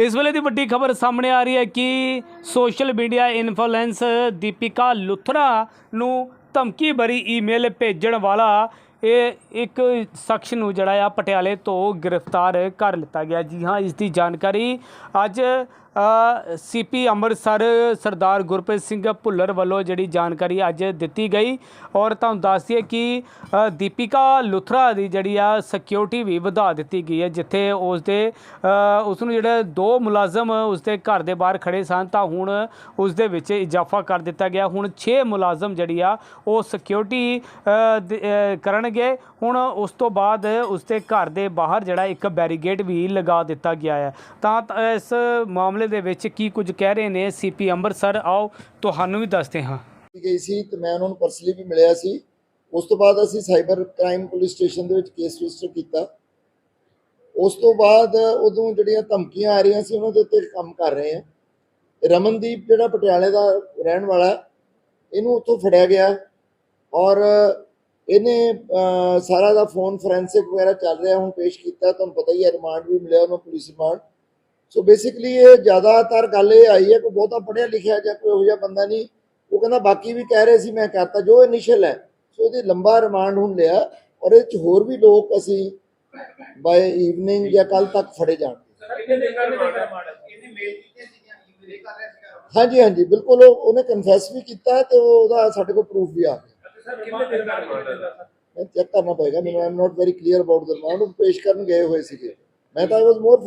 ਇਸ ਵੇਲੇ ਦੀ ਵੱਡੀ ਖਬਰ ਸਾਹਮਣੇ ਆ ਰਹੀ ਹੈ ਕਿ social media influence Deepika Luthra ਨੂੰ ਧਮਕੀ ਭਰੀ ਈਮੇਲ ਭੇਜਣ ਵਾਲਾ ਇਹ ਇੱਕ ਸ਼ਖਸ ਨੂੰ ਜਿਹੜਾ ਆ ਪਟਿਆਲੇ ਤੋਂ ਗ੍ਰਿਫਤਾਰ ਕਰ ਲਿੱਤਾ ਗਿਆ। ਜੀ ਹਾਂ, ਇਸ ਦੀ ਜਾਣਕਾਰੀ ਅੱਜ ਸੀਪੀ ਅੰਮ੍ਰਿਤਸਰ ਸਰਦਾਰ ਗੁਰਪ੍ਰੀਤ ਸਿੰਘ ਭੁੱਲਰ ਵੱਲੋਂ ਜਿਹੜੀ ਜਾਣਕਾਰੀ ਅੱਜ ਦਿੱਤੀ ਗਈ ਔਰ ਤੁਹਾਨੂੰ ਦੱਸ ਦਈਏ ਕਿ ਦੀਪਿਕਾ ਲੁਥਰਾ ਦੀ ਜਿਹੜੀ ਆ ਸਿਕਿਉਰਿਟੀ ਵੀ ਵਧਾ ਦਿੱਤੀ ਗਈ ਹੈ, ਜਿੱਥੇ ਉਸ ਦੇ ਉਸ ਨੂੰ ਜਿਹੜੇ ਦੋ ਮੁਲਾਜ਼ਮ ਉਸ ਦੇ ਘਰ ਦੇ ਬਾਹਰ ਖੜੇ ਸਨ, ਤਾਂ ਹੁਣ ਉਸ ਦੇ ਵਿੱਚ ਇਜ਼ਾਫਾ ਕਰ ਦਿੱਤਾ ਗਿਆ। ਹੁਣ 6 ਮੁਲਾਜ਼ਮ ਜਿਹੜੀ ਆ, ਉਹ ਸਿਕਿਉਰਿਟੀ ਕਰਨਗੇ। ਹੁਣ ਉਸ ਤੋਂ ਬਾਅਦ ਉਸ ਦੇ ਘਰ ਦੇ ਬਾਹਰ ਜਿਹੜਾ ਇੱਕ ਬੈਰੀਗੇਡ ਵੀ ਲਗਾ ਦਿੱਤਾ ਗਿਆ ਹੈ। ਤਾਂ, ਇਸ ਮਾਮਲੇ ਦੇ ਵਿੱਚ ਕੀ ਕੁਝ ਕਹਿ ਰਹੇ ਨੇ ਸੀਪੀ ਅੰਮ੍ਰਿਤਸਰ? ਆਓ, ਤੁਹਾਨੂੰ ਵੀ ਦੱਸਦੇ ਹਾਂ। ਗਈ ਸੀ ਤੇ ਮੈਂ ਉਹਨਾਂ ਨੂੰ ਪਰਸਨਲੀ ਵੀ ਮਿਲਿਆ ਸੀ। ਉਸ ਤੋਂ ਬਾਅਦ ਅਸੀਂ ਸਾਈਬਰ ਕ੍ਰਾਈਮ ਪੁਲਿਸ ਸਟੇਸ਼ਨ ਦੇ ਵਿੱਚ ਕੇਸ ਰਜਿਸਟਰ ਕੀਤਾ। ਉਸ ਤੋਂ ਬਾਅਦ ਉਦੋਂ ਜਿਹੜੀਆਂ ਧਮਕੀਆਂ ਆ ਰਹੀਆਂ ਸੀ, ਉਹਨਾਂ ਦੇ ਉੱਤੇ ਕੰਮ ਕਰ ਰਹੇ ਹਾਂ। ਰਮਨਦੀਪ ਜਿਹੜਾ ਪਟਿਆਲੇ ਦਾ ਰਹਿਣ ਵਾਲਾ, ਇਹਨੂੰ ਉੱਥੋਂ ਫੜਿਆ ਗਿਆ ਔਰ ਇਹਨੇ ਸਾਰਾ ਦਾ ਫੋਨ ਫੋਰੈਂਸਿਕ ਵਗੈਰਾ ਚੱਲ ਰਿਹਾ, ਹੁਣ ਪੇਸ਼ ਕੀਤਾ। ਤੁਹਾਨੂੰ ਪਤਾ ਹੀ ਹੈ, ਰਿਮਾਂਡ ਵੀ ਮਿਲਿਆ ਉਹਨੂੰ, ਪੁਲਿਸ ਰਿਮਾਂਡ। ਸੋ ਬੇਸਿਕਲੀ ਇਹ ਜ਼ਿਆਦਾਤਰ ਗੱਲ ਇਹ ਆਈ ਹੈ, ਕੋਈ ਬਹੁਤਾ ਪੜ੍ਹਿਆ ਲਿਖਿਆ ਜਾਂ ਕੋਈ ਇਹੋ ਜਿਹਾ ਬੰਦਾ ਨਹੀਂ। ਉਹ ਕਹਿੰਦਾ ਬਾਕੀ ਵੀ ਕਹਿ ਰਹੇ ਸੀ, ਮੈਂ ਕਰਤਾ ਜੋ ਇਨੀਸ਼ੀਅਲ ਹੈ। ਸੋ ਇਹਦੀ ਲੰਬਾ ਰਿਮਾਂਡ ਹੁਣ ਲਿਆ ਔਰ ਇਹ ਚ ਹੋਰ ਵੀ ਲੋਕ ਅਸੀਂ ਬਾਏ ਈਵਨਿੰਗ ਜਾਂ ਕੱਲ ਤੱਕ ਫੜੇ ਜਾਣਗੇ। ਹਾਂਜੀ ਹਾਂਜੀ, ਬਿਲਕੁਲ ਉਹਨੇ ਕਨਫੈਸ ਵੀ ਕੀਤਾ ਤੇ ਉਹਦਾ ਸਾਡੇ ਕੋਲ ਪ੍ਰੂਫ ਵੀ ਆ ਗਿਆ। ਚੈੱਕ ਕਰਨਾ ਪਏਗਾ, ਮੈਨੂੰ I not very clear about the remand ਉਹ ਪੇਸ਼ ਕਰਨ ਗਏ ਹੋਏ ਸੀਗੇ। ਮੈਂ ਤਾਂ ਵਾਸ ਮੋਰ